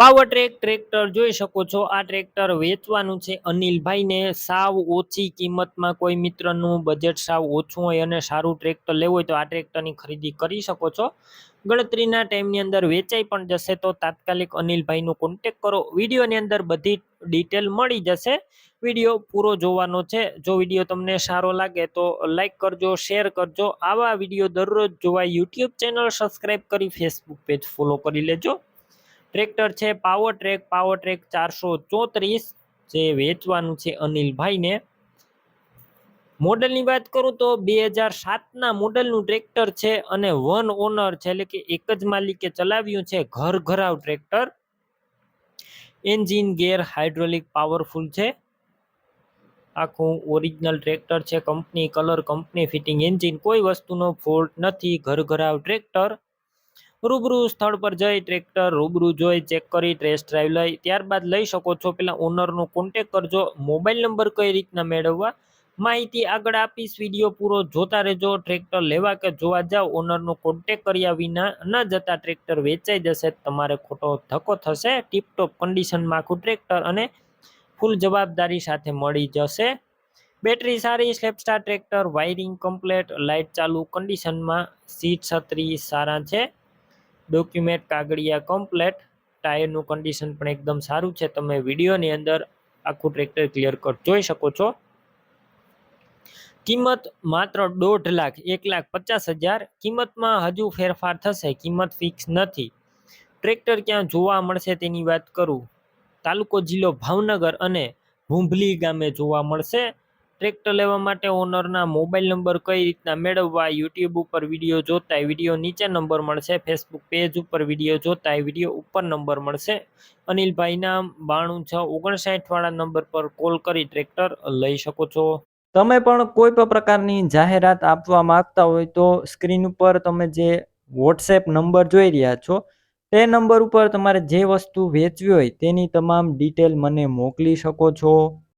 Power track, tractor જોઈ શકો છો. આ ટ્રેક્ટર વેચવાનું છે અનિલભાઈને. સાવ ઓછી કિંમતમાં કોઈ મિત્રનું બજેટ સાવ ઓછું હોય અને સારું ટ્રેક્ટર લેવું હોય તો આ ટ્રેક્ટરની ખરીદી કરી શકો છો. ગણતરીના ટાઈમની અંદર વેચાઈ પણ જશે તો તાત્કાલિક અનિલભાઈનો કોન્ટેક કરો. વિડીયોની અંદર બધી ડિટેલ મળી જશે. વીડિયો પૂરો જોવાનો છે. જો વીડિયો તમને સારો લાગે તો લાઈક કરજો શેર કરજો. આવા વીડિયો દરરોજ જોવા યુટ્યુબ ચેનલ સબસ્ક્રાઈબ કરી ફેસબુક પેજ ફોલો કરી લેજો. ટ્રેક્ટર છે પાવર ટ્રેક પાવર ટ્રેક ચારસો ચોત્રીસ જે વેચવાનું છે અનિલભાઈને. મોડલની વાત કરું તો બે હજાર સાતના મોડલનું ટ્રેક્ટર છે અને વન ઓનર છે, એટલે કે એક જ માલિકે ચલાવ્યું છે ઘર ઘરાવ tractor. Engine gear hydraulic powerful છે. આખું ઓરિજિનલ ટ્રેક્ટર છે, company, colour company, fitting engine, કોઈ વસ્તુનો ફોલ્ટ નથી, ઘર ઘરાવ ટ્રેક્ટર. રૂબરૂ સ્થળ પર જઈ ટ્રેક્ટર રૂબરૂ જોઈ ચેક કરી ટેસ્ટ ડ્રાઈવ લઈ. ત્યારબાદ લઈ શકો છો પેલા ઓનરનો કોન્ટેક કરજો. મોબાઈલ નંબર કઈ રીતના મેળવવા? માહિતી આગળ આપીશ. વીડિયો પૂરો જોતા રહેજો. ટ્રેક્ટર લેવા કે જોવા જાવ ઓનરનો કોન્ટેક કર્યા વિના ન જતા ટ્રેક્ટર વેચાઈ જશે. તમારે ખોટો ધક્કો થશે. ટીપટોપ કન્ડિશનમાં આખું ટ્રેક્ટર અને ફૂલ જવાબદારી સાથે મળી જશે. બેટરી સારી સ્લેપસ્ટાર ટ્રેક્ટર વાયરિંગ કમ્પ્લેટ લાઇટ ચાલુ કન્ડિશનમાં સીટ છત્રી સારા છે. ડોક્યુમેન્ટ કાગળિયા કમ્પ્લેટ ટાયરનું કન્ડિશન પણ એકદમ સારું છે. તમે વિડીયોની અંદર આખું ટ્રેક્ટર ક્લિયર કટ જોઈ શકો છો. કિંમત માત્ર દોઢ લાખ, એક લાખ પચાસ હજાર. કિંમતમાં હજુ ફેરફાર થશે, કિંમત ફિક્સ નથી. ટ્રેક્ટર ક્યાં જોવા મળશે તેની વાત કરું. તાલુકો જિલ્લો ભાવનગર અને હુંભલી ગામે જોવા મળશે. ટ્રેક્ટર લેવા માટે ઓનરના મોબાઈલ નંબર કઈ રીતના મેળવવા યુટ્યુબ ઉપર વીડિયો જોતા વીડિયો નીચે નંબર મળશે ફેસબુક પેજ ઉપર વીડિયો જોતા વીડિયો ઉપર નંબર મળશે. અનિલભાઈના બાણું છ ઓગણસાઠવાળા નંબર પર કોલ કરી ટ્રેક્ટર લઈ શકો છો. તમે પણ કોઈ પણ પ્રકારની જાહેરાત આપવા માંગતા હોય તો સ્ક્રીન ઉપર તમે જે વોટ્સએપ નંબર જોઈ રહ્યા છો, તે નંબર ઉપર તમારે જે વસ્તુ વેચવી હોય તેની તમામ ડિટેલ મને મોકલી શકો છો.